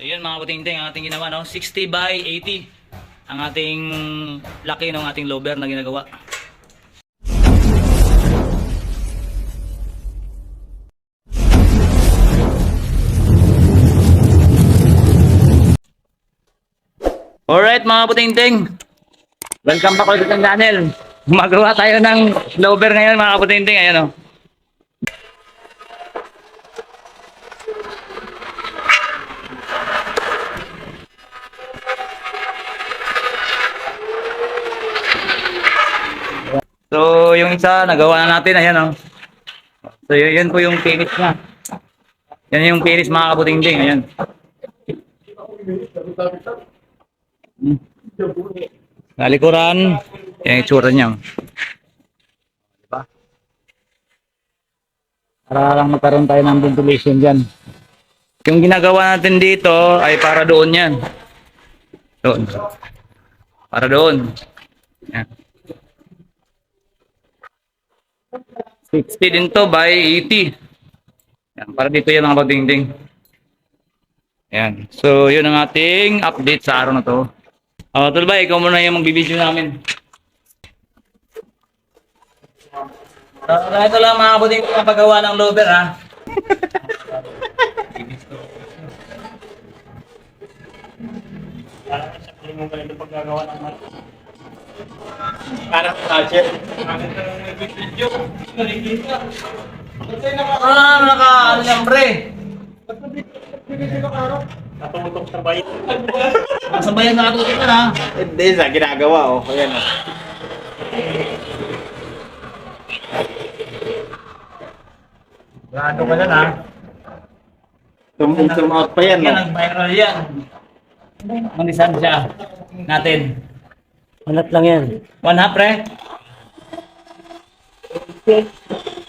So yun mga puting-ting, ang ating ginawa, no? 60 by 80 ang ating laki ng ating lower na ginagawa. Alright mga puting-ting, welcome back ulit ng channel. Gumagawa tayo ng lower ngayon mga puting-ting, ayan o. So, yung isa, nagawa na natin. Ayan, oh. So, yun, yun po yung finish niya. Yan yung finish mga kaputing-ting. Ayan. Hmm. Nalikuran. Yan yung itsura niya. Diba? Para lang magkaroon tayo ng ventilation dyan. Yung ginagawa natin dito ay para doon yan. Doon. Para doon. Yan. 60 din to by 80. Yan, para dito yan mga pagdingding. Yan. So, yun ang ating update sa araw na to. Oh, Tulba, ikaw muna yung magbibideo namin. Uh, ito lang mga kabuting ang paggawa ng lover ha. Parang budget. Ah, naka, ano yan pre? Natumutok sa bayan. Nasabayan na ito ka ha. Hindi, sa ginagawa oh. Ayan oh. Grado ka yan ha. Tum tum out pa yan Yan, oh. nag-viral yan. Manisan siya natin. Alat lang yan. One half, pre. Ano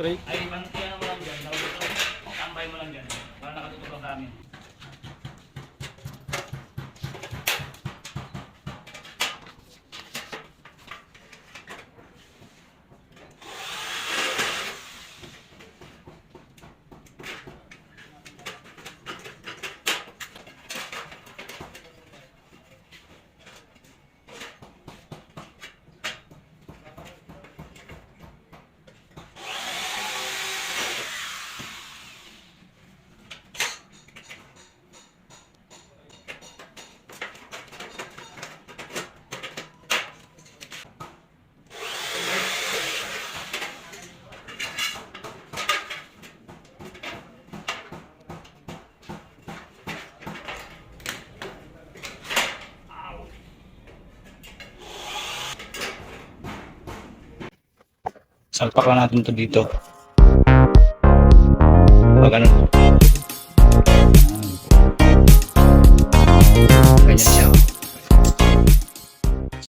Straight. Ay, man, yan mo lang dyan. Tambay mo lang dyan. Para nakatutok ang kami. Salpak natin to dito. Pag ano.